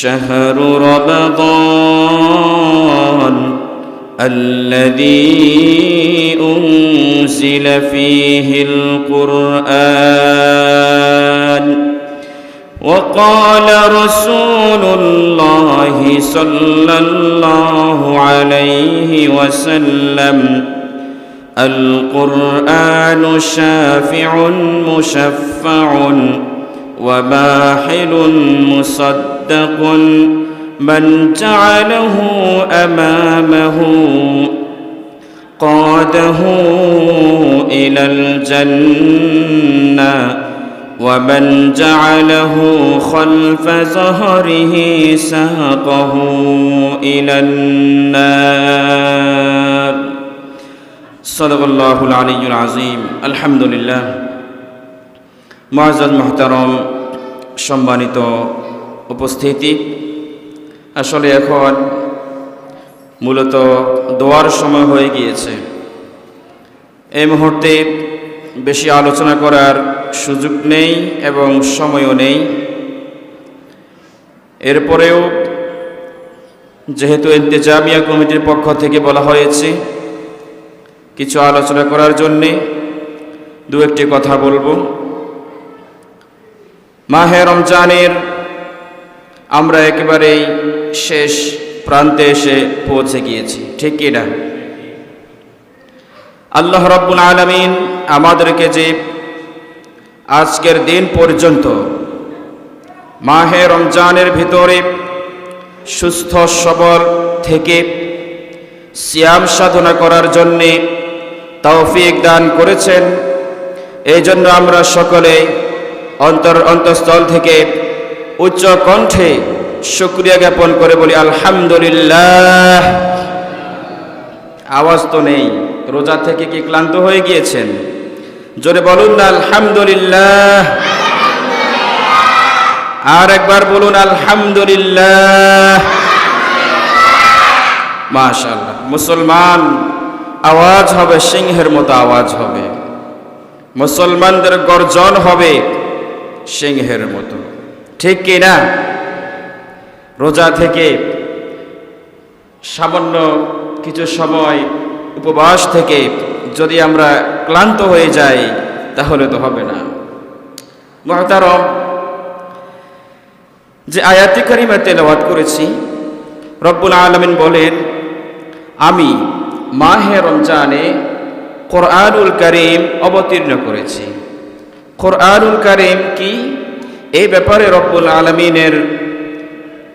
شهر رمضان الذي أنزل فيه القرآن. وقال رسول الله صلى الله عليه وسلم القرآن شافع مشفع وماحل مصدق. من جعله امامه قاده الى الجنه ومن جعله خلف ظهره ساقه الى النار صدق الله العلي العظيم الحمد لله معزز محترم সম্মানিত উপস্থিতি। আসলে এখন মূলত দোয়ার সময় হয়ে গিয়েছে। এই মুহূর্তে বেশি আলোচনা করার সুযোগ নেই এবং সময়ও নেই। এরপরেও যেহেতু ইন্তেজামিয়া কমিটির পক্ষ থেকে বলা হয়েছে, কিছু আলোচনা করার জন্যে দু একটি কথা বলব। মাহে রমজানের আমরা একেবারেই শেষ প্রান্তে এসে পৌঁছে গিয়েছি। ঠিক কিনা আল্লাহ রব্বুল আলমিন আমাদেরকে যে আজকের দিন পর্যন্ত মাহে রমজানের ভিতরে সুস্থ, সবল থেকে সিয়াম সাধনা করার জন্যে তৌফিক দান করেছেন। এই জন্য আমরা সকলে অন্তর, অন্তঃস্থল থেকে উচ্চ কণ্ঠে শুক্রিয়া জ্ঞাপন করে বলি, আলহামদুলিল্লাহ। আওয়াজ তো নেই, রোজা থেকে কি ক্লান্ত হয়ে গিয়েছেন? জোরে বলুন না, আলহামদুলিল্লাহ। আর একবার বলুন, আলহামদুলিল্লাহ। মাশাল্লাহ মুসলমান আওয়াজ হবে, সিংহের মতো আওয়াজ হবে। মুসলমানদের গর্জন হবে, সিংহের মতো। ঠিক কি না রোজা থেকে সামান্য কিছু সময় উপবাস থেকে যদি আমরা ক্লান্ত হয়ে যাই, তাহলে তো হবে না। মহতারম, যে আয়াতি কারিমা তেলাওয়াত করেছি, রব্বুল আলমিন বলেন, আমি মাহে রমজানে কোরআনুল করিম অবতীর্ণ করেছি। কোরআনুল করিম কি? এই ব্যাপারে রব্বুল আলমিনের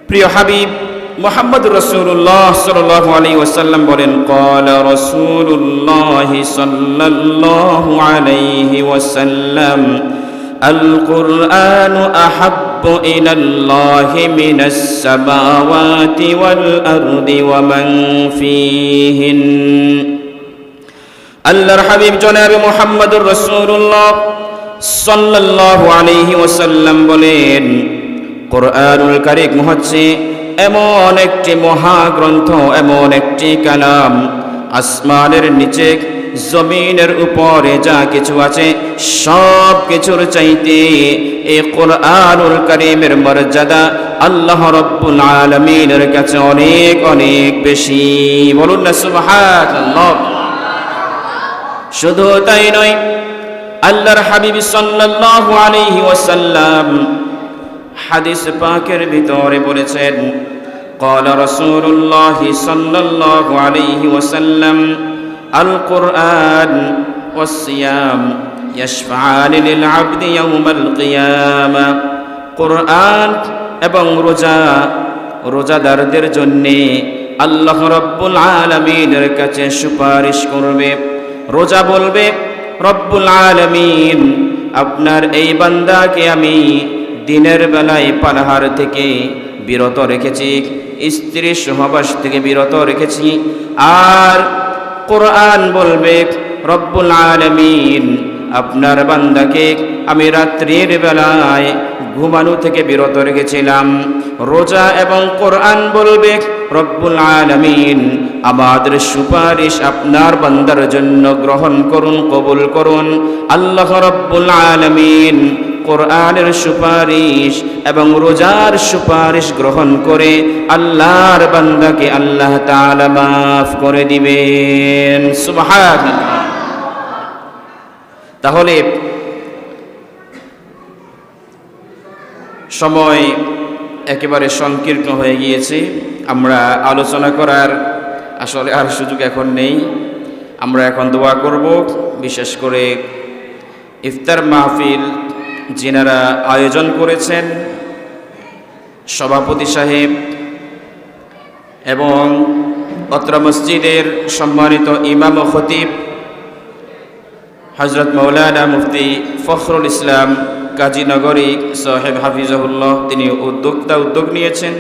প্রিয় হাবিব মোহাম্মদ রসুল্লাহ সাল্লাহ আলী ওসাল্লাম বলেন কল রসুল্লাহ সাল্লাহ আলাইহি ওসাল্লাম القرآن أحب إلى الله من السماوات والأرض ومن فيهن আল্লাহর হাবিব জনাবে মোহাম্মদুর রসুল্লাহ সাল্লাল্লাহু আলাইহি ওয়াসাল্লাম বলেন, কোরআনুল কারিম হচ্ছে এমন একটি মহাগ্রন্থ, এমন একটি কালাম। আসমানের নিচে, জমিনের উপরে যা কিছু আছে সব কিছুর চাইতে এই কোরআনুল করিমের মর্যাদা আল্লাহ রব্বুল আলমিনের কাছে অনেক অনেক বেশি। বলুন না, সুবহানাল্লাহ। শুধু তাই নয় আল্লাহর হাবিব সাল্লাল্লাহু আলাইহি ওয়াসাল্লাম হাদিস পাকের ভিতরে বলেছেন قال رسول الله صلى الله عليه وسلم القرآن والصيام يشفعان للعبد يوم القيامة قرآن এবং রোজা রোজাদারদের জন্যে আল্লাহ রব্বুল আলমিনের কাছে সুপারিশ করবে রোজা বলবে রব্বুল আলমিন, আপনার এই বান্দাকে আমি দিনের বেলায় পানাহার থেকে বিরত রেখেছি স্ত্রীর সহবাস থেকে বিরত রেখেছি। আর কোরআন বলবে, রব্বুল আলমিন, আপনার বান্দাকে আমি রাত্রির বেলায় ঘুমানো থেকে বিরত রেখেছিলাম। রোজা এবং কোরআন বলবে, রব্বুল আলমিন, আমাদের সুপারিশ আপনার বান্দার জন্য গ্রহণ করুন, কবুল করুন। আল্লাহ রব্বুল আলমিন কোরআনের সুপারিশ এবং রোজার সুপারিশ গ্রহণ করে আল্লাহর বান্দাকে আল্লাহ তাআলা মাফ করে দিবেন। সুবহানাল্লাহ। তাহলে সময় একেবারে সংকীর্ণ হয়ে গিয়েছে। আমরা আলোচনা করার আসলে আর সুযোগ এখন নেই। আমরা এখন দোয়া করব, বিশেষ করে ইফতার মাহফিল যিনারা আয়োজন করেছেন, সভাপতি সাহেব এবং অত্র মসজিদের সম্মানিত ইমাম ও খতিব হজরত মৌলানা মুফতি ফখরুল ইসলাম কাজীনগরী সাহেব হাফিজাহুল্লাহ তিনি উদ্যোক্তা উদ্যোগ নিয়েছেন।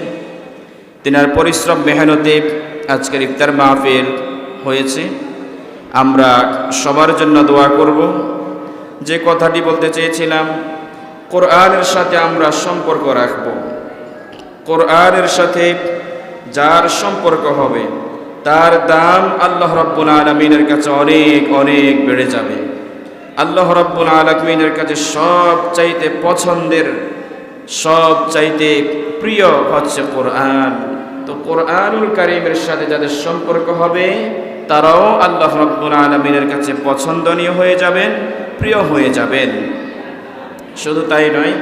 তিনার পরিশ্রম, মেহনতে আজকের ইফতার মাহফিল হয়েছে। আমরা সবার জন্য দোয়া করব। যে কথাটি বলতে চেয়েছিলাম, কোরআনের সাথে আমরা সম্পর্ক রাখব। কোরআনের সাথে যার সম্পর্ক হবে, তার দাম আল্লাহ রব্বুল আলমিনের কাছে অনেক অনেক বেড়ে যাবে। আল্লাহ রব্বুল আলমিনের কাছে সব চাইতে পছন্দের সব চাইতে প্রিয় হচ্ছে কোরআন। তো কোরআনুল কারিমের সাথে যাদের সম্পর্ক হবে, তারাও আল্লাহ রব্বুল আলমিনের কাছে পছন্দনীয় হয়ে যাবেন, প্রিয় হয়ে যাবেন। শুধু তাই নয়,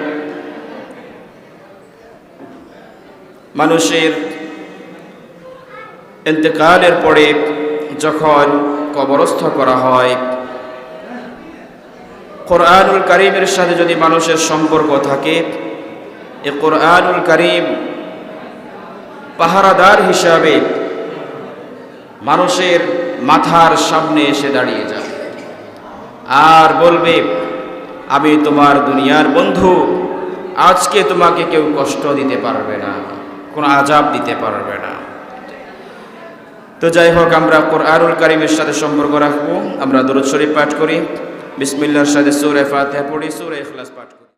মানুষের ইন্তেকালের পরে যখন কবরস্থ করা হয় কোরআনুল করিমের সাথে যদি মানুষের সম্পর্ক থাকে, এ কোরআনুল করিম পাহারাদার হিসাবে মানুষের মাথার সামনে এসে দাঁড়িয়ে যাবে। আর বলবে, আমি তোমার দুনিয়ার বন্ধু, আজকে তোমাকে কেউ কষ্ট দিতে পারবে না, কোনো আজাব দিতে পারবে না। তো যাই হোক, আমরা কোরআনুল কারিমের সাথে সম্পর্ক রাখব, আমরা দরুদ শরীফ পাঠ করি। বিসমিল্লার সাথে সুরে ফাতে পড়ি সুরে এখলাস পাঠ